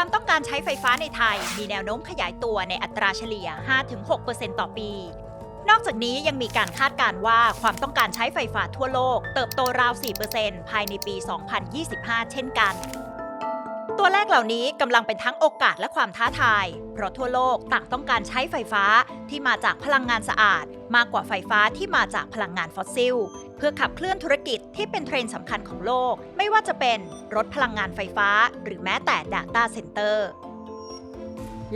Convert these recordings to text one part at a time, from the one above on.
ความต้องการใช้ไฟฟ้าในไทย มีแนวโน้มขยายตัวในอัตราเฉลี่ย 5-6%ต่อปี นอกจากนี้ยังมีการคาดการณ์ว่าความต้องการใช้ไฟฟ้าทั่วโลก เติบโตราว 4%ภายในปี 2025 เช่นกัน ตัวเลขเหล่านี้กำลังเป็นทั้งโอกาสและความท้าทาย เพราะทั่วโลกต่างต้องการใช้ไฟฟ้าที่มาจากพลังงานสะอาด มากกว่าไฟฟ้าที่มาจากพลังงานฟอสซิล เพื่อขับเคลื่อนธุรกิจที่เป็นเทรนด์สำคัญของโลก ไม่ว่าจะเป็นรถพลังงานไฟฟ้า หรือแม้แต่ Data Center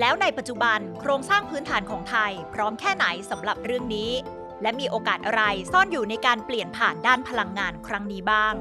แล้วในปัจจุบันโครงสร้างพื้นฐานของไทย พร้อมแค่ไหนสำหรับเรื่องนี้ และมีโอกาสอะไรซ่อนอยู่ในการเปลี่ยนผ่านด้านพลังงานครั้งนี้บ้าง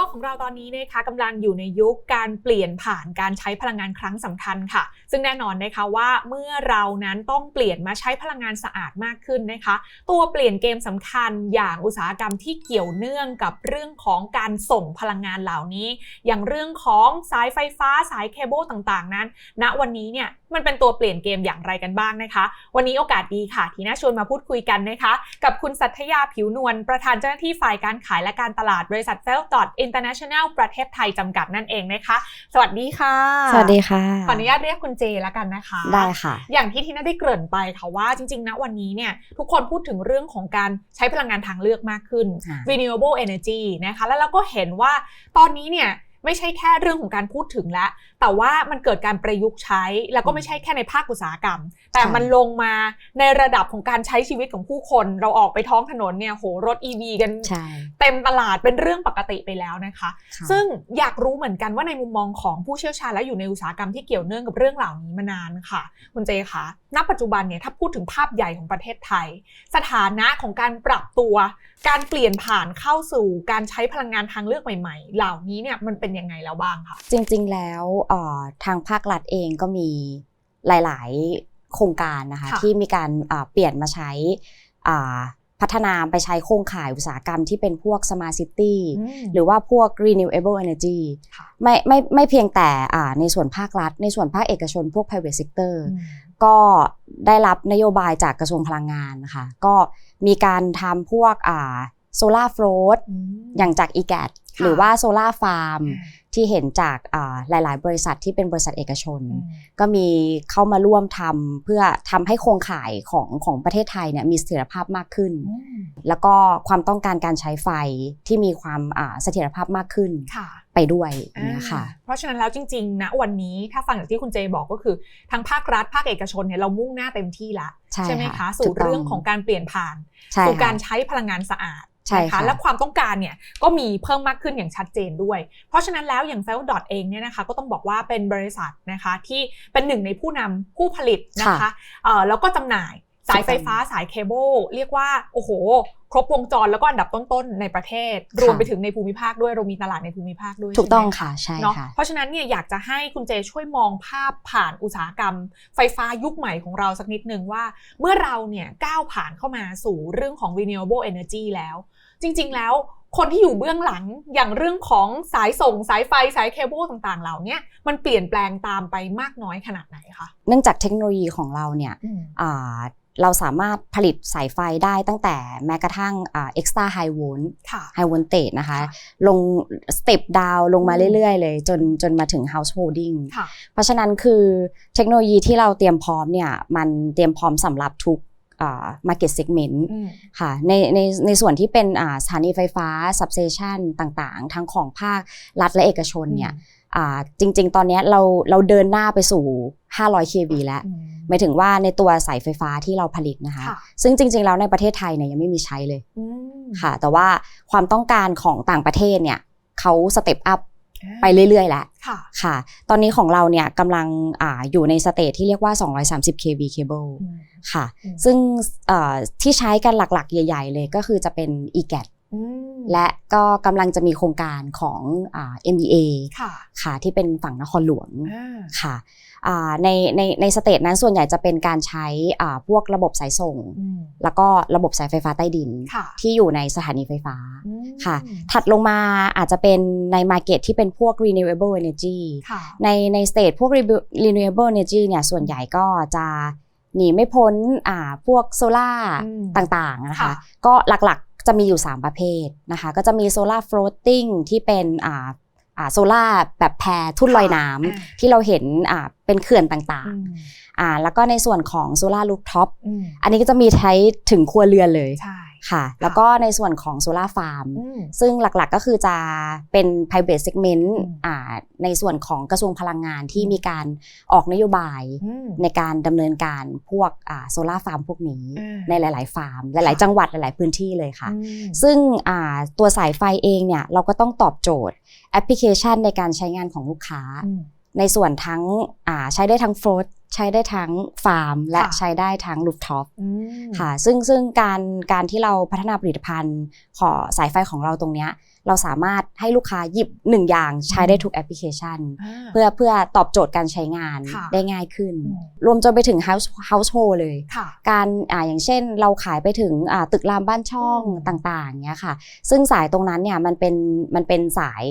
ลกของเราตอนนี้นะคะกำลังอยู่ในยุคการเปลี่ยนผ่านการใช้พลังงานครั้งสำคัญค่ะ ซึ่งแน่นอนนะคะว่าเมื่อเรานั้นต้องเปลี่ยนมาใช้พลังงานสะอาดมากขึ้นนะคะ ตัวเปลี่ยนเกมสำคัญอย่างอุตสาหกรรมที่เกี่ยวเนื่องกับเรื่องของการส่งพลังงานเหล่านี้ อย่างเรื่องของสายไฟฟ้าสายเคเบิลต่างๆ นั้นณวันนี้เนี่ยมันเป็นตัวเปลี่ยนเกมอย่างไรกันบ้างนะคะ วันนี้โอกาสดีค่ะ ที่น่าชวนมาพูดคุยกันนะคะ กับคุณสัทยาผิวนวลประธานเจ้าหน้าที่ฝ่ายการขายและการตลาดบริษัทเฟลดอ International ประเทศไทยจำกัดนั่นเองนะคะ สวัสดีค่ะ สวัสดีค่ะขออนุญาตเรียกคุณเจแล้วกันนะคะ ได้ค่ะ อย่างที่ที่น่าได้เกริ่นไปค่ะว่าจริงๆนะวันนี้เนี่ยทุกคนพูดถึงเรื่องของการใช้พลังงานทางเลือกมากขึ้นค่ะ renewable energy นะคะแล้วเราก็เห็นว่าตอนนี้เนี่ย ไม่ใช่แค่เรื่องของการพูดถึงแล้วแต่ว่ามันเกิดการประยุกต์ใช้ แล้วก็ไม่ใช่แค่ในภาคอุตสาหกรรม แต่มันลงมาในระดับของการใช้ชีวิตของผู้คน เราออกไปท้องถนนเนี่ยโหรถ EV กันใช่เต็มตลาดเป็นเรื่องปกติไปแล้วนะคะค่ะซึ่งอยากรู้เหมือนกันว่าในมุมมองของผู้เชี่ยวชาญและอยู่ในอุตสาหกรรมที่เกี่ยวเนื่องกับเรื่องเหล่านี้มานานค่ะ คุณเจคะณปัจจุบันเนี่ยถ้าพูดถึงภาพใหญ่ของประเทศไทย สถานะของการปรับตัว การเปลี่ยนผ่านเข้าสู่การใช้พลังงานทางเลือกใหม่ ๆ เหล่านี้เนี่ยมันเป็นยังไงแล้วบ้างคะจริงๆแล้วเอ่อทางภาครัฐเองก็มีหลาย ๆ โครงการนะคะค่ะที่มีการอ่าเปลี่ยนมาใช้อ่าพัฒนาไปใช้โครงข่ายอุตสาหกรรมที่เป็นพวก smart city หรือว่าพวก renewable energy ค่ะไม่ไม่ไม่เพียงแต่อ่าในส่วนภาครัฐ ในส่วนภาคเอกชนพวก private sector อืม ก็ได้รับนโยบายจากกระทรวงพลังงานนะคะก็มีการทำพวกอ่าโซลาร์ฟลตอืมอย่างจาก e g a t ค่ะ หรือว่าโซลาร์ฟาร์มอ่าที่เห็นจากอ่าหลาย ๆ บริษัทที่เป็นบริษัทเอกชนอืมก็มีเข้ามาร่วมทำเพื่อทำให้โครงข่ายของของประเทศไทยเนี่ยมีเสถียรภาพมากขึ้นอืมแล้วก็ความต้องการการใช้ไฟที่มีความอ่าเสถียรภาพมากขึ้นค่ะไปด้วยอย่างเงี้ยค่ะอ่าเพราะฉะนั้นแล้วจริงๆณวันนี้ถ้าฟังจากที่คุณเจบอกก็คือทางภาครัฐภาคเอกชนเนี่ยเรามุ่งหน้าเต็มที่ละใช่ไหมค่ะคะสู่ถูกต้องเรื่องของการเปลี่ยนผ่านใช่สู่ค่ะการใช้พลังงานสะอาด ใช่นค่ะและความต้องการเนี่ยก็มีเพิ่มมากขึ้นอย่างชัดเจนด้วย เพราะฉะนั้นแล้วอย่าง f e l d o t เองเนี่ยนะคะก็ต้องบอกว่าเป็นบริษัทนะคะที่เป็นหนึ่งในผู้นำผู้ผลิตนะคะเอ่อแล้วก็จำหน่ายสายไฟฟ้าสายเคเบิลเรียกว่าโอ้โห ครบวงจรแล้วก็อันดับต้นๆในประเทศ รวมไปถึงในภูมิภาคด้วยเรามีตลาดในภูมิภาคด้วยถูกต้องใช่ไหมค่ะใช่เนาะค่ะเพราะฉะนั้นเนี่ยอยากจะให้คุณเจช่วยมองภาพผ่านอุตสาหกรรม ไฟฟ้ายุคใหม่ของเราสักนิดนึงว่า เมื่อเราเนี่ยก้าวผ่านเข้ามาสู่เรื่องของ renewable energy แล้ว จริง ๆ แล้วคนที่อยู่เบื้องหลังอย่างเรื่องของสายส่งสายไฟสายเคเบิลต่างๆ เหล่าเนี้ยมันเปลี่ยนแปลงตามไปมากน้อยขนาดไหนคะ เนื่องจากเทคโนโลยีของเราเนี่ยอ่า เราสามารถผลิตสายไฟได้ตั้งแต่แม้กระทั่งอ่า extra high volt ค่ะ high voltage นะคะค่ะลงสเต็ปดาวลงมาอืมเรื่อยๆ เลยจนจนมาถึง householding ค่ะเพราะฉะนั้นคือเทคโนโลยีที่เราเตรียมพร้อมเนี่ยมันเตรียมพร้อมสำหรับทุกอ่า market segment อืมค่ะในในในส่วนที่เป็นอ่าสถานีไฟฟ้า substation ต่างๆ ทั้งของภาครัฐและเอกชนเนี่ยอ่า จริง ๆ ตอนเนี้ยเราเราเดินหน้าไปสู่ 500 kV แล้วอืมหมายถึงว่าในตัวสายไฟฟ้าที่เราผลิตนะคะค่ะซึ่งจริง ๆ แล้วในประเทศไทยเนี่ยยังไม่มีใช้เลยอืมค่ะ แต่ว่าความต้องการของต่างประเทศเนี่ยเขาสเต็ปอัพอ่าไปเรื่อย ๆ แล้วค่ะค่ะ ตอนนี้ของเราเนี่ยกำลังอาอยู่ในสเตจที่เรียกว่า 230 kV cable อืมค่ะอืมซึ่งเอ่อที่ใช้กันหลัก ๆ ใหญ่ ๆ เลยก็คือจะเป็น e-gat อืม และก็กำลังจะมีโครงการของอ่า MEA ค่ะค่ะที่เป็นฝั่งนครหลวงอ่าค่ะอ่าในในในสเตจนั้นส่วนใหญ่จะเป็นการใช้อ่าพวกระบบสายส่งอืมแล้วก็ระบบสายไฟฟ้าใต้ดินค่ะที่อยู่ในสถานีไฟฟ้าอืมค่ะ ถัดลงมาอาจจะเป็นใน Market ที่เป็นพวก renewable energy ค่ะในในสเตจพวก renew- renewable energy เนี่ยส่วนใหญ่ก็จะหนีไม่พ้นอ่าพวกโซลา่าอืมต่างๆนะคะค่ะก็หลักๆ จะมีอยู่ 3 ประเภทนะคะ ก็จะมีโซลาร์ floating ที่เป็นอ่าอ่าโซลาร์แบบแพรทุ่นลอยน้อ่าำที่เราเห็นอ่าเป็นเขื่อนต่างอืมๆอ่าแล้วก็ในส่วนของโซลาร์ลูฟท็อปอืมอันนี้ก็จะมีใช้ถึงครัวเรือนเลยใช่ ค่ะ แล้วก็ในส่วนของโซลาร์ฟาร์มอืมซึ่งหลักๆก็คือจะเป็น private segment อืมอ่าในส่วนของกระทรวงพลังงานที่อืมมีการออกนโยบายอืมในการดำเนินการพวกโซลาร์ฟาร์มพวกนี้อ่าในหลาย ๆ ฟาร์ม หลาย ๆ จังหวัดหลาย ๆ พื้นที่เลยค่ะอืมซึ่งอ่าตัวสายไฟเองเนี่ยเราก็ต้องตอบโจทย์แอปพลิเคชันในการใช้งานของลูกค้าอืมในส่วนทั้งอ่าใช้ได้ทั้งโฟลต ใช้ได้ทั้งฟาร์ม และค่ะใช้ได้ทั้งลูฟท็อปอืมค่ะซึ่งซึ่งการการที่เราพัฒนาผลิตภัณฑ์ขอสายไฟของเราตรงเนี้ยเราสามารถให้ลูกค้าหยิบหนึ่งอย่างใช้ได้ทุกแอปพลิเคชันอ่าเพื่อเพื่อตอบโจทย์การใช้งานค่ะได้ง่ายขึ้นอืมรวมจนไปถึง house household เลยค่ะการอ่าอย่างเช่นเราขายไปถึงอ่าตึกรามบ้านช่องอืมต่างๆเนี้ยค่ะ ซึ่งสายตรงนั้นเนี่ยมันเป็นมันเป็นสาย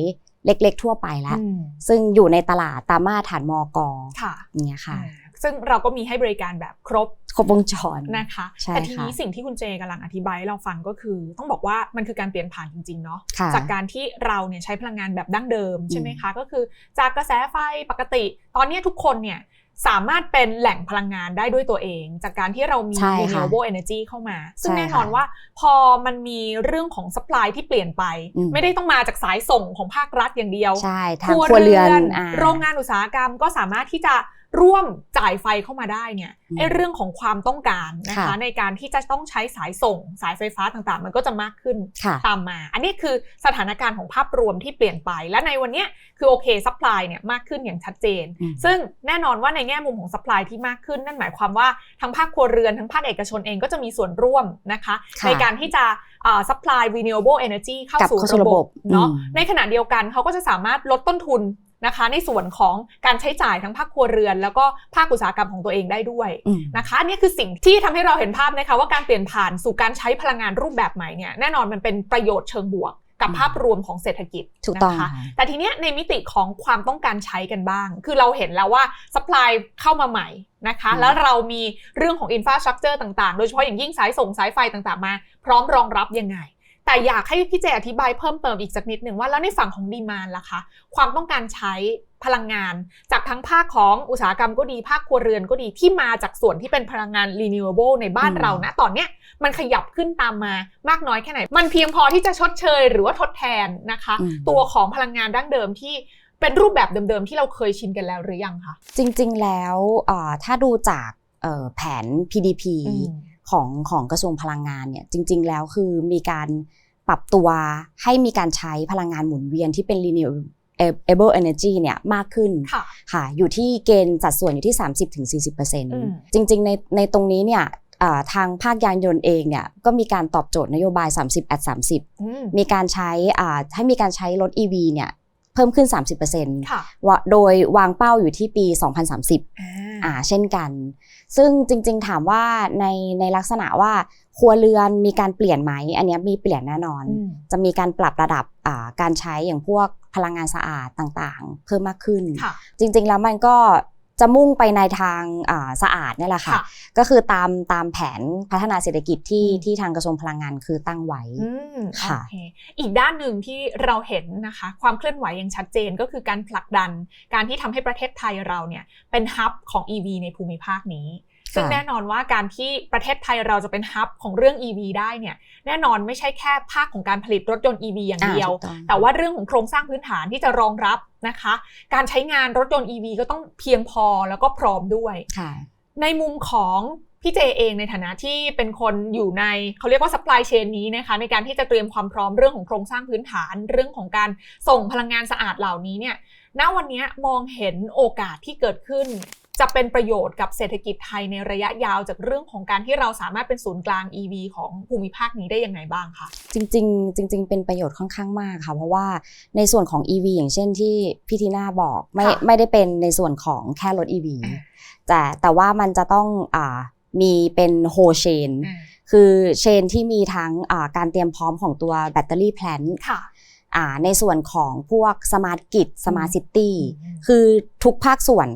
เล็กๆ ทั่วไปแล้วอืมซึ่งอยู่ในตลาดตามมาตรฐานมอกค่ะอย่างเงี้ยค่ะอ่า ซึ่งเราก็มีให้บริการแบบครบครบวงจรนะคะใช่แต่ทีนี้ค่ะสิ่งที่คุณเจกำลังอธิบายให้เราฟังก็คือ ต้องบอกว่ามันคือการเปลี่ยนผ่านจริงๆเนาะค่ะจากการที่เราเนี่ยใช้พลังงานแบบดั้งเดิมใช่ไหมคะก็คือ จากกระแสไฟปกติ ตอนนี้ทุกคนเนี่ยสามารถเป็นแหล่งพลังงานได้ด้วยตัวเอง จากการที่เรามีใช่ค่ะ renewable energy เข้ามา ซึ่งใช่แน่นอนค่ะว่าพอมันมีเรื่องของ supply ที่เปลี่ยนไปอืมไม่ได้ต้องมาจากสายส่งของภาครัฐอย่างเดียวใช่ทางครัวเรือนอ่าโรงงานอุตสาหกรรมก็สามารถที่จะ ร่วมจ่ายไฟเข้ามาได้เนี่ยอืมไอ้เรื่องของความต้องการนะคะค่ะในการที่จะต้องใช้สายส่งสายไฟฟ้าต่างๆ มันก็จะมากขึ้นค่ะตามมา อันนี้คือสถานการณ์ของภาพรวมที่เปลี่ยนไป และในวันเนี้ยคือโอเคซัพพลายเนี่ยมากขึ้นอย่างชัดเจนอืมซึ่งแน่นอนว่าในแง่มุมของซัพพลายที่มากขึ้น นั่นหมายความว่าทั้งภาคครัวเรือนทั้งภาคเอกชนเองก็จะมีส่วนร่วมนะคะค่ะในการที่จะซัพพลาย renewable energy เข้ากลับสู่เข้าสู่ระระบบบบเนาะอืมในขณะเดียวกันเขาก็จะสามารถลดต้นทุน นะคะ ในส่วนของการใช้จ่ายทั้งภาคครัวเรือน แล้วก็ภาคอุตสาหกรรมของตัวเองได้ด้วยอืมนะคะอันนี่คือสิ่งที่ทำให้เราเห็นภาพนะคะว่าการเปลี่ยนผ่านสู่การใช้พลังงานรูปแบบใหม่เนี่ยแน่นอนมันเป็นประโยชน์เชิงบวกกับอืมภาพรวมของเศรษฐกิจถูกต้องนะคะค่ะแต่ทีเนี้ยในมิติของความต้องการใช้กันบ้าง คือเราเห็นแล้วว่าสป라이เข้ามาใหม่นะคะอืมแล้วเรามีเรื่องของอินฟราสตรักเจอร์ต่างๆ โดยเฉพาะอย่างยิ่งสายส่งสายไฟต่างๆ มา พร้อมรองรับยังไง แต่อยากให้พี่เจอธิบายเพิ่มเติมอีกสักนิดหนึ่งว่าแล้วในฝั่งของดีมานล่ะคะ ความต้องการใช้พลังงาน จากทั้งภาคของอุตสาหกรรมก็ดีภาคครัวเรือนก็ดีที่มาจากส่วนที่เป็นพลังงาน renewable ในบ้านอืมเรานะตอนเนี้ยมันขยับขึ้นตามมามากน้อยแค่ไหน มันเพียงพอที่จะชดเชยหรือว่าทดแทนนะคะอืมตัวของพลังงานดั้งเดิมที่เป็นรูปแบบเดิมๆที่เราเคยชินกันแล้วหรือยังคะจริงๆแล้วเอ่อถ้าดูจากเอ่อแผน PDP ของของกระทรวงพลังงานเนี่ยจริง ๆ แล้วคือมีการปรับตัวให้มีการใช้พลังงานหมุนเวียนที่เป็น renewable energy เนี่ยมากขึ้นค่ะค่ะอยู่ที่เกณฑ์สัดส่วนอยู่ที่ม30-40%จริง ๆ ในในตรงนี้เนี่ยอ่าทางภาคยานยนต์เองเนี่ยก็มีการตอบโจทย์นโยบาย 30 at 30อืมมีการใช้อ่าให้มีการใช้รถ EV เนี่ยเพิ่มขึ้น 30%ค่ะว่าโดยวางเป้าอยู่ที่ปี 2030อ่าอ่าเช่นกัน ซึ่งจริง ๆ ถามว่าในในลักษณะว่าครัวเรือนมีการเปลี่ยนไหม อันเนี้ยมีเปลี่ยนแน่นอนอืมจะมีการปรับระดับอ่าการใช้อย่างพวกพลังงานสะอาดต่างๆ เพิ่มมากขึ้นค่ะจริง ๆ แล้วมันก็ จะมุ่งไปในทางอ่าสะอาดนี่แหละค่ะค่ะ ก็คือตามตามแผนพัฒนาเศรษฐกิจที่อืมที่ทางกระทรวงพลังงานคือตั้งไว้อืมค่ะโอเคอีกด้านหนึ่งที่เราเห็นนะคะ ความเคลื่อนไหวอย่างชัดเจนก็คือการผลักดัน การที่ทำให้ประเทศไทยเราเนี่ยเป็นฮับของ EV ในภูมิภาคนี้ ซึ่งแน่นอนว่าการที่ประเทศไทยเราจะเป็นฮับของเรื่อง EV ได้เนี่ยแน่นอนไม่ใช่แค่ภาคของการผลิตรถยนต์ EV อย่างเดียวถูกต้องแต่ว่าเรื่องของโครงสร้างพื้นฐานที่จะรองรับนะคะ การใช้งานรถยนต์ EV ก็ต้องเพียงพอแล้วก็พร้อมด้วยค่ะในมุมของพี่เจเองในฐานะที่เป็นคนอยู่ในเขาเรียกว่า supply chain นี้นะคะในการที่จะเตรียมความพร้อมเรื่องของโครงสร้างพื้นฐานเรื่องของการส่งพลังงานสะอาดเหล่านี้เนี่ยณวันนี้มองเห็นโอกาสที่เกิดขึ้น จะเป็นประโยชน์กับเศรษฐกิจไทยในระยะยาวจากเรื่องของการที่เราสามารถเป็นศูนย์กลาง EV ของภูมิภาคนี้ได้ยังไงบ้างคะจริง ๆ จริง ๆ เป็นประโยชน์ค่อนข้างมากค่ะ เพราะว่าในส่วนของ EV อย่างเช่นที่พี่ทีน่าบอกไม่ค่ะไม่ได้เป็นในส่วนของแค่รถ EV อ่าแต่แต่ว่ามันจะต้องอามีเป็นโฮเชนคือเชนที่มีทั้งอ่าการเตรียมพร้อมของตัวแบตเตอรี่แพลนค่ะในส่วนของพวกสมาร์ทกิจสมาร์ทซิตี้อืมคือทุกภาคส่วน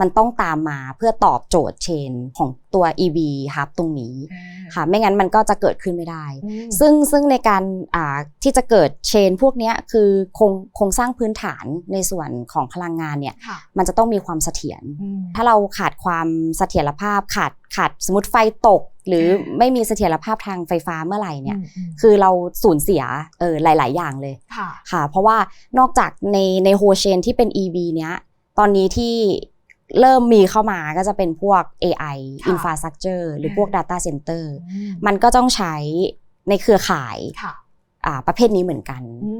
มันต้องตามมาเพื่อตอบโจทย์เชนของตัว EV ฮับตรงนี้ค่ะไม่งั้นมันก็จะเกิดขึ้นไม่ได้อืมซึ่งซึ่งในการอ่าที่จะเกิดเชนพวกเนี้ยคือโครงโครงสร้างพื้นฐานในส่วนของพลังงานเนี่ยค่ะมันจะต้องมีความเสถียรอืมถ้าเราขาดความเสถียรภาพขาดขาดสมมติไฟตก หรืออ่าไม่มีเสถียรภาพทางไฟฟ้าเมื่อไหร่เนี่ยอืมอืมคือเราสูญเสียเออหลาย ๆ อย่างเลยค่ะค่ะ เพราะว่านอกจากในในโฮเชนที่เป็น EV เนี้ยตอนนี้ที่ เริ่มมีเข้ามาก็จะเป็นพวก AI ค่ะ infrastructure หรือพวก data center อืมมันก็ต้องใช้ในเครือข่ายค่ะอ่าประเภทนี้เหมือนกันอื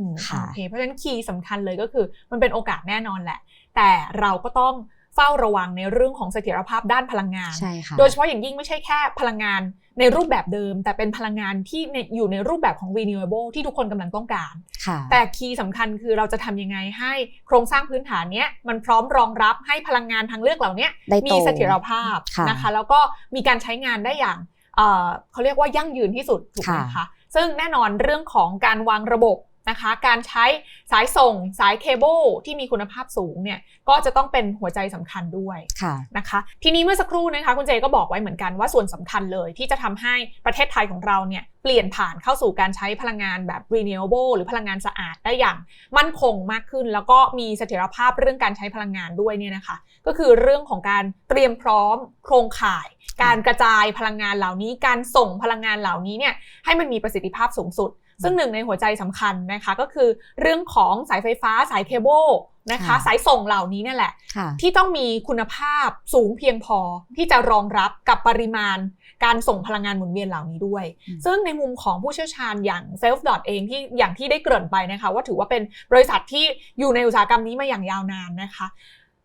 มค่ะโอเคเพราะฉะนั้นคีย์สำคัญเลยก็คือมันเป็นโอกาสแน่นอนแหละ แต่เราก็ต้อง เฝ้าระวังในเรื่องของเสถียรภาพด้านพลังงานใช่ค่ะโดยเฉพาะอย่างยิ่งไม่ใช่แค่พลังงานในรูปแบบเดิม แต่เป็นพลังงานที่ในอยู่ในรูปแบบของ renewable ที่ทุกคนกำลังต้องการค่ะแต่คีย์สำคัญคือเราจะทำยังไงให้โครงสร้างพื้นฐานเนี้ยมันพร้อมรองรับให้พลังงานทางเลือกเหล่าเนี้ยได้โตมีเสถียรภาพค่ะนะคะ แล้วก็มีการใช้งานได้อย่างเอ่อเขาเรียกว่ายั่งยืนที่สุดถูกไหมค่ะคะซึ่งแน่นอนเรื่องของการวางระบบ นะคะ การใช้สายส่งสายเคเบิลที่มีคุณภาพสูงเนี่ยก็จะต้องเป็นหัวใจสำคัญด้วยค่ะนะคะ ทีนี้เมื่อสักครู่นะคะคุณเจก็บอกไว้เหมือนกันว่าส่วนสำคัญเลย ที่จะทำให้ประเทศไทยของเราเนี่ยเปลี่ยนผ่านเข้าสู่การใช้พลังงานแบบ renewable หรือพลังงานสะอาดได้อย่างมั่นคงมากขึ้น แล้วก็มีเสถียรภาพเรื่องการใช้พลังงานด้วยเนี่ยนะคะ ก็คือเรื่องของการเตรียมพร้อมโครงข่าย การกระจายพลังงานเหล่านี้ การส่งพลังงานเหล่านี้เนี่ยให้มันมีประสิทธิภาพสูงสุด ซึ่งหนึ่งในหัวใจสำคัญนะคะก็คือเรื่องของสายไฟฟ้าสายเคเบิลนะคะค่ะสายส่งเหล่านี้เนี่ยแหละค่ะที่ต้องมีคุณภาพสูงเพียงพอที่จะรองรับกับปริมาณการส่งพลังงานหมุนเวียนเหล่านี้ด้วยอืมซึ่งในมุมของผู้เชี่ยวชาญอย่าง Self Dot เองที่อย่างที่ได้เกริ่นไปนะคะว่าถือว่าเป็นบริษัทที่อยู่ในอุตสาหกรรมนี้มาอย่างยาวนานนะคะ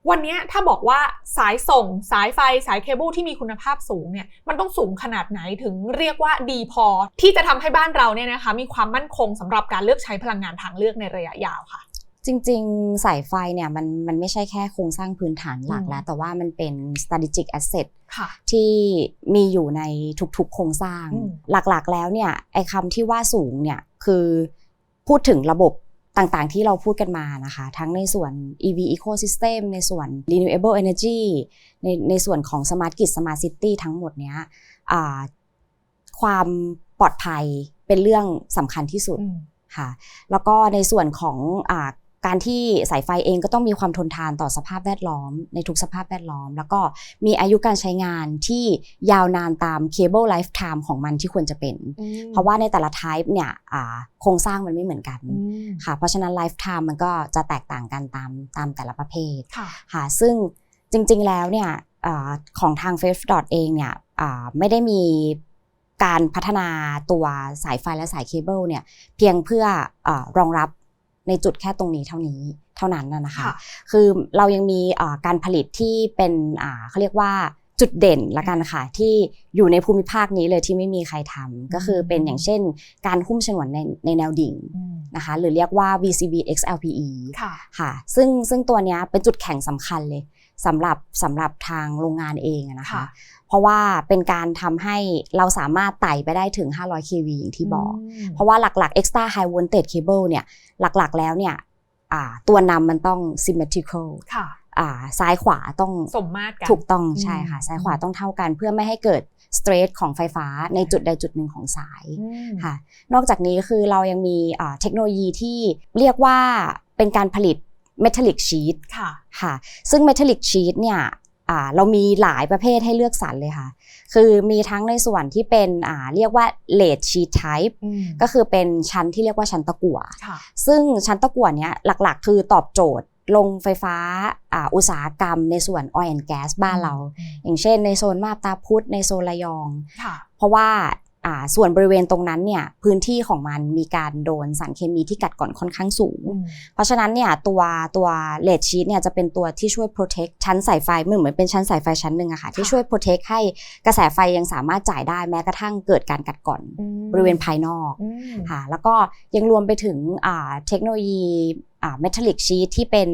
วันเนี้ยถ้าบอกว่าสายส่งสายไฟสายเคเบิลที่มีคุณภาพสูงเนี่ยมันต้องสูงขนาดไหนถึงเรียกว่าดีพอ ที่จะทำให้บ้านเราเนี่ยนะคะมีความมั่นคงสำหรับการเลือกใช้พลังงานทางเลือกในระยะยาวค่ะ จริง ๆ สายไฟเนี่ยมันมันไม่ใช่แค่โครงสร้างพื้นฐานหลักอืมแล้ว แต่ว่ามันเป็น strategic asset ค่ะที่มีอยู่ในทุกๆ โครงสร้างอืมหลักๆ แล้วเนี่ยไอ้คำที่ว่าสูงเนี่ยคือพูดถึงระบบ ต่างๆ ที่เราพูดกันมานะคะ ทั้งในส่วน EV ecosystem ในส่วน renewable energy ในในส่วนของ smart grid smart city ทั้งหมดเนี้ยอ่าความปลอดภัยเป็นเรื่องสำคัญที่สุดอืมค่ะ แล้วก็ในส่วนของอา การที่สายไฟเองก็ต้องมีความทนทานต่อสภาพแวดล้อม ในทุกสภาพแวดล้อม แล้วก็มีอายุการใช้งานที่ยาวนานตามเคเบิลไลฟ์ไทม์ของมันที่ควรจะเป็น เพราะว่าในแต่ละ type เนี่ยอ่าโครงสร้างมันไม่เหมือนกันอืมค่ะเพราะฉะนั้นไลฟ์ไทม์มันก็จะแตกต่างกันตามตามแต่ละประเภทค่ะค่ะซึ่งจริงๆแล้วเนี่ยอาของทาง f a c e d o t เองเนี่ยอ่าไม่ได้มีการพัฒนาตัวสายไฟและสายเคเบิลเนี่ยเพียงเพื่ออารองรับ ในจุดแค่ตรงนี้เท่านี้เท่านั้นนะนะคะค่ะคือเรายังมีอ่าการผลิตที่เป็นอ่าเขาเรียกว่าจุดเด่นละกันค่ะที่อยู่ในภูมิภาคนี้เลยที่ไม่มีใครทำก็คือเป็นอย่างเช่น การหุ้มฉนวนในในแนวดิ่งอืมนะคะหรือเรียกว่า VCB XLPE ค่ะค่ะซึ่งซึ่งตัวเนี้ยเป็นจุดแข็งสำคัญเลยสำหรับสำหรับทางโรงงานเองอะนะคะค่ะ เพราะว่าเป็นการทำให้เราสามารถไต่ไปได้ถึง 500 kV อย่างที่บอกมเพราะว่าหลักๆ extra high voltage cable เนี่ยหลักๆแล้วเนี่ยอ่าตัวนำมันต้อง symmetrical ค่ะอ่าซ้ายขวาต้องสมมาตรกันถูกต้องอืมใช่ค่ะ ซ้ายขวาต้องเท่ากันเพื่อไม่ให้เกิด stress ของไฟฟ้าในจุดใดจุดหนึ่งของสายอืมค่ะ นอกจากนี้คือเรายังมีอ่าเทคโนโลยีที่เรียกว่าเป็นการผลิต metallic sheet ค่ะค่ะ ซึ่ง metallic sheet เนี่ยอ่า เรามีหลายประเภทให้เลือกสรรเลยค่ะ คือมีทั้งในส่วนที่เป็นอ่าเรียกว่า lead sheet type อืมก็คือเป็นชั้นที่เรียกว่าชั้นตะกั่วค่ะซึ่งชั้นตะกั่วเนี้ยหลักๆ คือตอบโจทย์ลงไฟฟ้าอ่าอุตสาหกรรมในส่วน oil and gas บ้านเรา อย่างเช่นในโซนมาบตาพุธในโซนระยองค่ะเพราะว่าอ่า ส่วนบริเวณตรงนั้นเนี่ยพื้นที่ของมันมีการโดนสารเคมีที่กัดก่อนค่อนข้างสูงอืมเพราะฉะนั้นเนี่ยตัวตัวเลดชีตเนี่ยจะเป็นตัวที่ช่วย protect ชั้นสายไฟเหมือนเหมือนเป็นชั้นสายไฟชั้นหนึ่งอะค่ะที่ช่วย protect ให้กระแสไฟยังสามารถจ่ายได้แม้กระทั่งเกิดการกัดก่อนอืมบริเวณภายนอกอืมค่ะแล้วก็ยังรวมไปถึงอ่าเทคโนโลยี อ่า metallic sheet ที่เป็น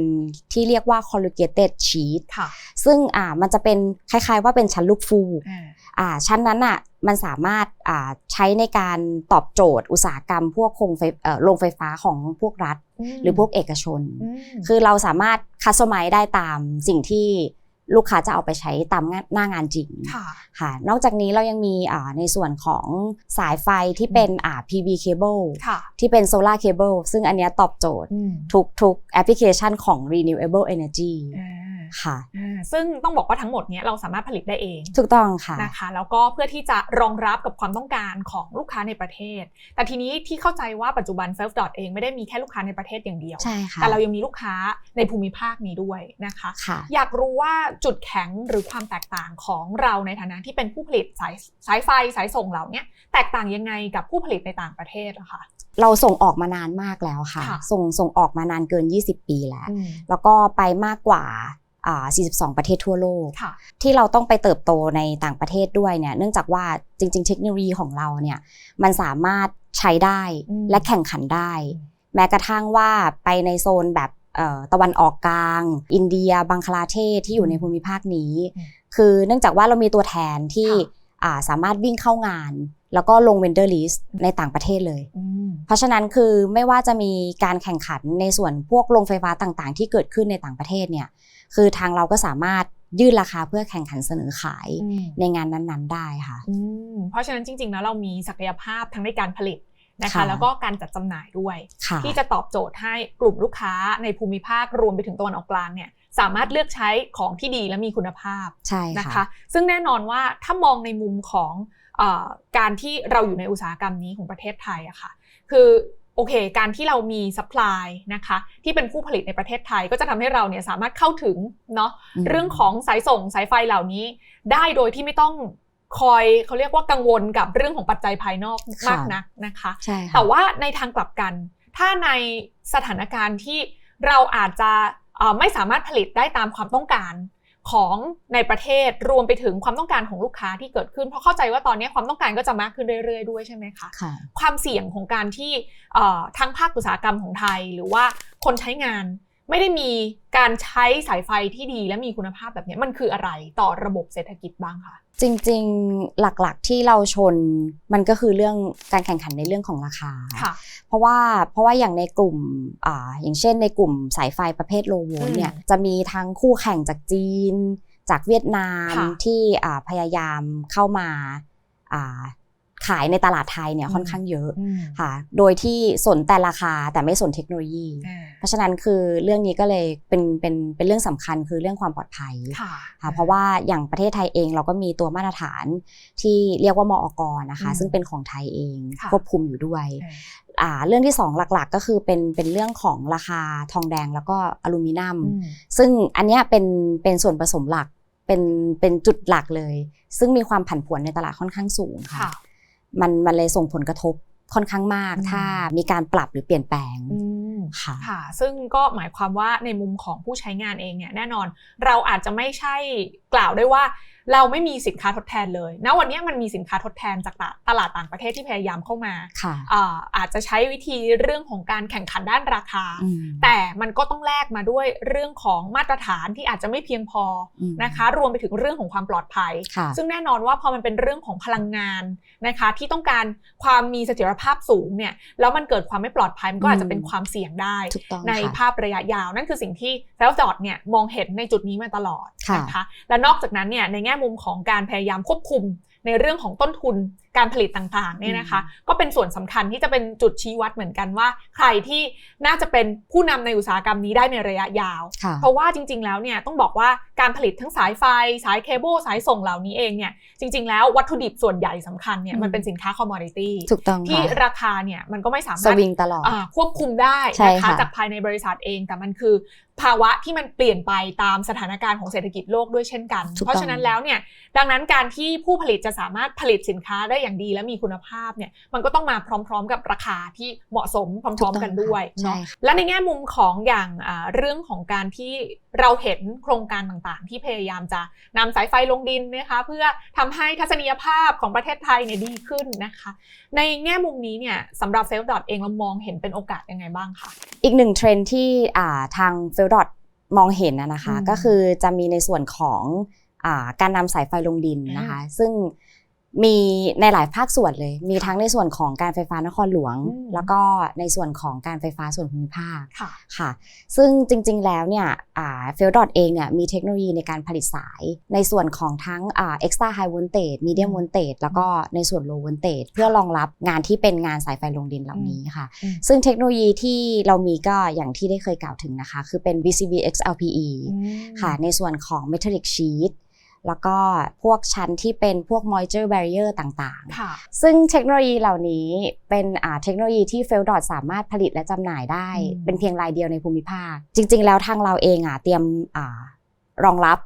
ที่เรียกว่า corrugated sheet ค่ะซึ่งอ่ามันจะเป็นคล้ายๆ ว่าเป็นชั้นลูกฟูกอ่าอ่าชั้นนั้นอะมันสามารถอ่าใช้ในการตอบโจทย์อุตสาหกรรม พวกโครงไฟเอ่อโรงไฟฟ้าของพวกรัฐ หรือพวกเอกชนอืมคือเราสามารถคัสตอมไมได้ตามสิ่งที่ ลูกค้าจะเอาไปใช้ตามงานหน้างานจริงค่ะค่ะ นอกจากนี้เรายังมีอ่าในส่วนของสายไฟที่เป็นอ่า PV cable ค่ะที่เป็น solar cable ซึ่งอันเนี้ยตอบโจทย์อืมทุกทุกแอปพลิเคชันของ renewable energy อ่าค่ะอ่าซึ่งต้องบอกว่าทั้งหมดเนี้ยเราสามารถผลิตได้เอง ถูกต้องค่ะนะคะ แล้วก็เพื่อที่จะรองรับกับความต้องการของลูกค้าในประเทศ แต่ทีนี้ที่เข้าใจว่าปัจจุบัน Self Dot เองไม่ได้มีแค่ลูกค้าในประเทศอย่างเดียวใช่ค่ะแต่เรายังมีลูกค้าในภูมิภาคนี้ด้วยนะคะค่ะอยากรู้ว่าจุดแข็งหรือความแตกต่างของเราในฐานะที่เป็นผู้ผลิตสายสายไฟสายส่งเหล่าเนี้ยแตกต่างยังไงกับผู้ผลิตในต่างประเทศอะคะเราส่งออกมานานมากแล้วค่ะค่ะส่งส่งออกมานานเกิน 20 ปีแล้วอืมแล้วก็ไปมากกว่าอ่า 42 ประเทศทั่วโลกค่ะที่เราต้องไปเติบโตในต่างประเทศด้วยเนี่ย เนื่องจากว่าจริง ๆ เทคโนโลยีของเราเนี่ย มันสามารถใช้ได้อืมและแข่งขันได้อืมแม้กระทั่งว่าไปในโซนแบบเอ่อ ตะวันออกกลาง อินเดีย บังคลาเทศที่อยู่ในภูมิภาคนี้อืมคือเนื่องจากว่าเรามีตัวแทนที่ค่ะอ่าสามารถวิ่งเข้างาน แล้วก็ลงเวนเดอร์ลิสในต่างประเทศเลยอืมเพราะฉะนั้นคือไม่ว่าจะมีการแข่งขันในส่วนพวกโรงไฟฟ้าต่างๆ ที่เกิดขึ้นในต่างประเทศเนี่ยคือทางเราก็สามารถยื่นราคาเพื่อแข่งขันเสนอขายอืมในงานนั้นๆ ได้ค่ะอืมเพราะฉะนั้นจริงๆแล้วเรามีศักยภาพทั้งในการผลิต นะคะค่ะแล้วก็การจัดจำหน่ายด้วยค่ะที่จะตอบโจทย์ให้กลุ่มลูกค้าในภูมิภาครวมไปถึงตะวันออกกลางเนี่ยสามารถเลือกใช้ของที่ดีและมีคุณภาพใช่นะคะค่ะซึ่งแน่นอนว่าถ้ามองในมุมของเออการที่เราอยู่ในอุตสาหกรรมนี้ของประเทศไทยอะค่ะ คือโอเค การที่เรามีซัพพลายนะคะที่เป็นผู้ผลิตในประเทศไทย ก็จะทำให้เราเนี่ยสามารถเข้าถึงเนาะอืมเรื่องของสายส่งสายไฟเหล่านี้ ได้โดยที่ไม่ต้อง คอยเขาเรียกว่ากังวลกับเรื่องของปัจจัยภายนอกมากนักนะคะใช่ค่ะแต่ว่าในทางกลับกัน ถ้าในสถานการณ์ที่เราอาจจะเอ่อไม่สามารถผลิตได้ตามความต้องการของในประเทศรวมไปถึงความต้องการของลูกค้าที่เกิดขึ้น เพราะเข้าใจว่าตอนนี้ความต้องการก็จะมากขึ้นเรื่อยๆด้วยใช่ไหมคะค่ะความเสี่ยงของการที่เอ่อทั้งภาคอุตสาหกรรมของไทย หรือว่าคนใช้งาน ไม่ได้มีการใช้สายไฟที่ดีและมีคุณภาพแบบนี้มันคืออะไรต่อระบบเศรษฐกิจบ้างคะจริงๆหลักๆที่เราชนมันก็คือเรื่องการแข่งขันในเรื่องของราคาค่ะเพราะว่าเพราะว่าอย่างในกลุ่มอ่าอย่างเช่นในกลุ่มสายไฟประเภทโลโวลต์เนี่ยอืมจะมีทั้งคู่แข่งจากจีน จากเวียดนามค่ะที่อ่าพยายามเข้ามาอ่า ขายในตลาดไทยเนี่ยอืมค่อนข้างเยอะอืมค่ะ โดยที่สนแต่ราคาแต่ไม่สนเทคโนโลยีอ่าเพราะฉะนั้นคือเรื่องนี้ก็เลยเป็นเป็นเป็นเรื่องสำคัญคือเรื่องความปลอดภัยค่ะค่ะเพราะว่าอย่างประเทศไทยเองเราก็มีตัวมาตรฐานที่เรียกว่ามอกนะคะอืมซึ่งเป็นของไทยเองค่ะควบคุมอยู่ด้วยอ่าอ่าเรื่องที่สองหลักๆ ก็คือเป็นเป็นเรื่องของราคาทองแดงแล้วก็อลูมิเนียมอืมซึ่งอันเนี้ยเป็นเป็นส่วนผสมหลักเป็นเป็นจุดหลักเลย ซึ่งมีความผันผวนในตลาดค่อนข้างสูงค่ะค่ะ มันมันเลยส่งผลกระทบค่อนข้างมากอืมถ้ามีการปรับหรือเปลี่ยนแปลงอืม ค่ะค่ะ ซึ่งก็หมายความว่าในมุมของผู้ใช้งานเองเนี่ยแน่นอน เราอาจจะไม่ใช่กล่าวได้ว่าเราไม่มีสินค้าทดแทนเลยณวันนี้มันมีสินค้าทดแทนจากตลาดต่างประเทศที่พยายามเข้ามาค่ะอ่าอาจจะใช้วิธีเรื่องของการแข่งขันด้านราคาอืมแต่มันก็ต้องแลกมาด้วยเรื่องของมาตรฐานที่อาจจะไม่เพียงพออืมนะคะ รวมไปถึงเรื่องของความปลอดภัยค่ะซึ่งแน่นอนว่าพอมันเป็นเรื่องของพลังงานนะคะ ที่ต้องการความมีเสถียรภาพสูงเนี่ยแล้วมันเกิดความไม่ปลอดภัยมันก็อาจจะเป็นความเสี่ยงได้ถูกต้องในค่ะภาพระยะยาวนั่นคือสิ่งที่เซลฟ์ดอทเนี่ยมองเห็นในจุดนี้มาตลอดค่ะนะคะและนอกจากนั้นเนี่ยในแง่มุมของการพยายามควบคุมในเรื่องของต้นทุน การผลิตต่างๆเนี่ยนะคะ ก็เป็นส่วนสำคัญที่จะเป็นจุดชี้วัดเหมือนกันว่า ใครที่น่าจะเป็นผู้นำในอุตสาหกรรมนี้ได้ในระยะยาวค่ะเพราะว่าจริง ๆ แล้วเนี่ยต้องบอกว่าการผลิตทั้งสายไฟ สายเคเบิลสายส่งเหล่านี้เองเนี่ยจริง ๆ แล้ววัตถุดิบส่วนใหญ่สำคัญเนี่ยอืมมันเป็นสินค้าคอมมอดิตี้ถูกต้องที่ค่ะราคาเนี่ยมันก็ไม่สาสมารถวิงตลอดอ่าควบคุมได้ใช่นะคะค่ะจากภายในบริษัทเองแต่มันคือภาวะที่มันเปลี่ยนไปตามสถานการณ์ของเศรษฐกิจโลกด้วยเช่นกันถูกต้องเพราะฉะนั้นแล้วเนี่ยดังนั้นการที่ผู้ผลิตจะสามารถผลิตสินค้าได้อย่างดีและมีคุณภาพเนี่ยมันก็ต้องมาพร้อม ๆ กับราคาที่เหมาะสมพร้อม ๆ กันด้วยใช่เนาะค่ะและในแง่มุมของอย่างอ่าเรื่องของการที่เราเห็นโครงการต่างๆ ที่พยายามจะนำสายไฟลงดินนะคะเพื่อทำให้ทัศนียภาพของประเทศไทยเนี่ยดีขึ้นนะคะ ในแง่มุมนี้เนี่ยสำหรับเซลล์ดอทเองเรามองเห็นเป็นโอกาสยังไงบ้างคะอีกหนึ่งเทรนด์ที่อ่าทางเฟลดอทมองเห็นนะนะคะอืมก็คือจะมีในส่วนของอาการนำสายไฟลงดินนะคะ ซึ่ง มีในหลายภาคส่วนเลย มีทั้งในส่วนของการไฟฟ้านครหลวงอืมแล้วก็ในส่วนของการไฟฟ้าส่วนภูมิภาคค่ะค่ะ ซึ่งจริงๆแล้วเนี่ยเฟลดอทเองเนี่ยมีเทคโนโลยีในการผลิตสาย ในส่วนของทั้งอ่า extra high voltage medium voltage แล้วก็ในส่วน low voltage เพื่อรองรับงานที่เป็นงานสายไฟลงดินเหล่านี้ค่ะอืมซึ่งเทคโนโลยีที่เรามีก็อย่างที่ได้เคยกล่าวถึงนะคะ คือเป็น VCV XLPE อืมค่ะ ในส่วนของ metallic sheet แล้วก็พวกชั้นที่เป็นพวก moisture barrier ต่างๆค่ะซึ่งเทคโนโลยีเหล่านี้เป็นอ่าเทคโนโลยีที่ f e l d o t สามารถผลิตและจำหน่ายได้อืมเป็นเพียงรายเดียวในภูมิภาค จริง ๆ แล้วทางเราเองอะเตรียมอารองรับ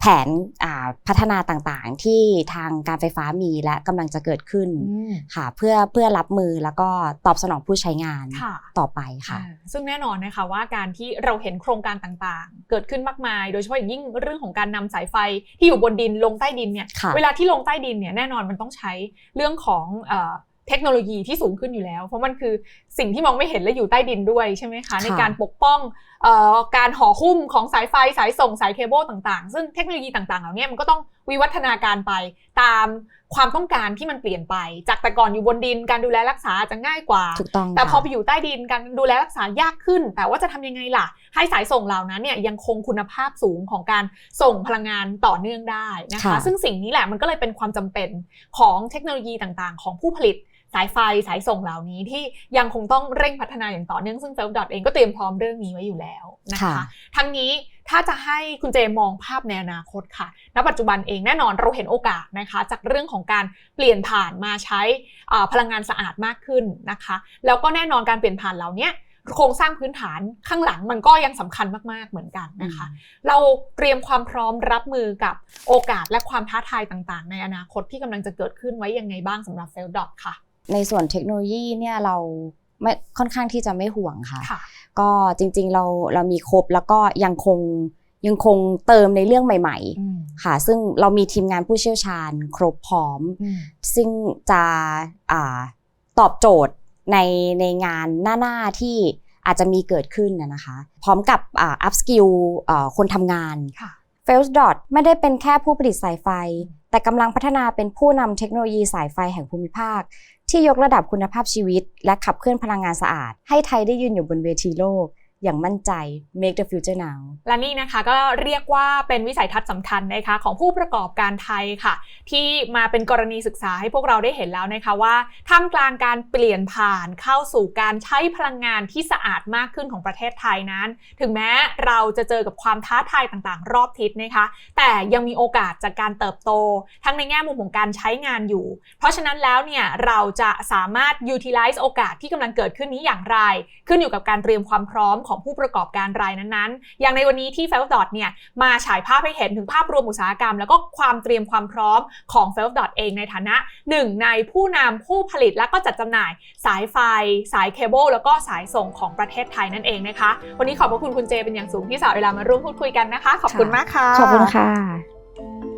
แผนอ่าพัฒนาต่างๆ ที่ทางการไฟฟ้ามีและกำลังจะเกิดขึ้นอืมค่ะเพื่อเพื่อรับมือแล้วก็ตอบสนองผู้ใช้งานค่ะต่อไปค่ะอ่าซึ่งแน่นอนนะคะว่าการที่เราเห็นโครงการต่างๆ เกิดขึ้นมากมาย โดยเฉพาะอย่างยิ่งเรื่องของการนำสายไฟที่อยู่บนดินลงใต้ดินเนี่ยค่ะเวลาที่ลงใต้ดินเนี่ยแน่นอนมันต้องใช้เรื่องของเอ่อเทคโนโลยีที่สูงขึ้นอยู่แล้ว เพราะมันคือ สิ่งที่มองไม่เห็นและอยู่ใต้ดินด้วยใช่ไหมคะค่ะในการปกป้องเอ่อการห่อหุ้มของสายไฟสายส่งสายเคเบิลต่างๆ ซึ่งเทคโนโลยีต่างๆเหล่านี้มันก็ต้องวิวัฒนาการไปตามความต้องการที่มันเปลี่ยนไป จากแต่ก่อนอยู่บนดินการดูแลรักษาจะง่ายกว่าถูกต้องแต่พอค่ะไปอยู่ใต้ดินการดูแลรักษายากขึ้น แต่ว่าจะทำยังไงล่ะ ให้สายส่งเหล่านั้นเนี่ยยังคงคุณภาพสูงของการส่งพลังงานต่อเนื่องได้นะคะค่ะซึ่งสิ่งนี้แหละมันก็เลยเป็นความจำเป็นของเทคโนโลยีต่างๆ ของผู้ผลิต สายไฟสายส่งเหล่านี้ที่ยังคงต้องเร่งพัฒนาอย่างต่อเนื่องซึ่งเฟลดอทเองก็เตรียมพร้อมเรื่องนี้ไว้อยู่แล้วนะคะค่ะทั้งนี้ถ้าจะให้คุณเจมองภาพในอนาคตค่ะ ณ ปัจจุบันเองแน่นอนเราเห็นโอกาสนะคะ จากเรื่องของการเปลี่ยนผ่านมาใช้อ่าพลังงานสะอาดมากขึ้นนะคะ แล้วก็แน่นอนการเปลี่ยนผ่านเหล่าเนี้ยโครงสร้างพื้นฐานข้างหลังมันก็ยังสำคัญมากๆเหมือนกันนะคะ เราเตรียมความพร้อมรับมือกับโอกาสและความท้าทายต่างๆ ในอนาคตที่กำลังจะเกิดขึ้นไว้ยังไงบ้างสำหรับเฟลดอทค่ะ ในส่วนเทคโนโลยีเนี่ยเราไม่ค่อนข้างที่จะไม่ห่วงค่ะค่ะ ก็จริงๆเราเรามีครบแล้วก็ยังคงยังคงเติมในเรื่องใหม่อืมๆค่ะ ซึ่งเรามีทีมงานผู้เชี่ยวชาญครบพร้อมอืมซึ่งจะอาตอบโจทย์ในในงานหน้าๆที่อาจจะมีเกิดขึ้นนะนะคะ พร้อมกับอ่า up skill อ่าคนทำงานค่ะ f a i l s d o t ไม่ได้เป็นแค่ผู้ผลิตสายไฟ แต่กำลังพัฒนาเป็นผู้นำเทคโนโลยีสายไฟแห่งภูมิภาค ที่ยกระดับคุณภาพชีวิต และขับเคลื่อนพลังงานสะอาด ให้ไทยได้ยืนอยู่บนเวทีโลก อย่างมั่นใจ make the future now และนี่นะคะก็เรียกว่าเป็นวิสัยทัศน์สำคัญนะคะของผู้ประกอบการไทยค่ะ ที่มาเป็นกรณีศึกษาให้พวกเราได้เห็นแล้วนะคะว่าท่ามกลางการเปลี่ยนผ่านเข้าสู่การใช้พลังงานที่สะอาดมากขึ้นของประเทศไทยนั้น ถึงแม้เราจะเจอกับความท้าทายต่างๆ รอบทิศนะคะ แต่ยังมีโอกาสจากการเติบโต ทั้งในแง่มุมของการใช้งานอยู่ เพราะฉะนั้นแล้วเนี่ยเราจะสามารถ utilize โอกาสที่กำลังเกิดขึ้นนี้อย่างไร ขึ้นอยู่กับการเตรียมความพร้อมของของผู้ประกอบการรายนั้นๆ อย่างในวันนี้ที่ f e l d o t เนี่ยมาฉายภาพให้เห็นถึงภาพรวมอุตสาหกรรม แล้วก็ความเตรียมความพร้อมของ f e l d o t เองในฐานะหนึ่งในผู้นำผู้ผลิตและก็จัดจำหน่ายสายไฟ สายเคเบิลแล้วก็สายส่งของประเทศไทยนั่นเองนะคะ วันนี้ขอบพระคุณคุณเจเป็นอย่างสูงที่สละเวลามาร่วมพูดคุยกันนะคะ ขอบคุณมากค่ะ ขอบคุณค่ะ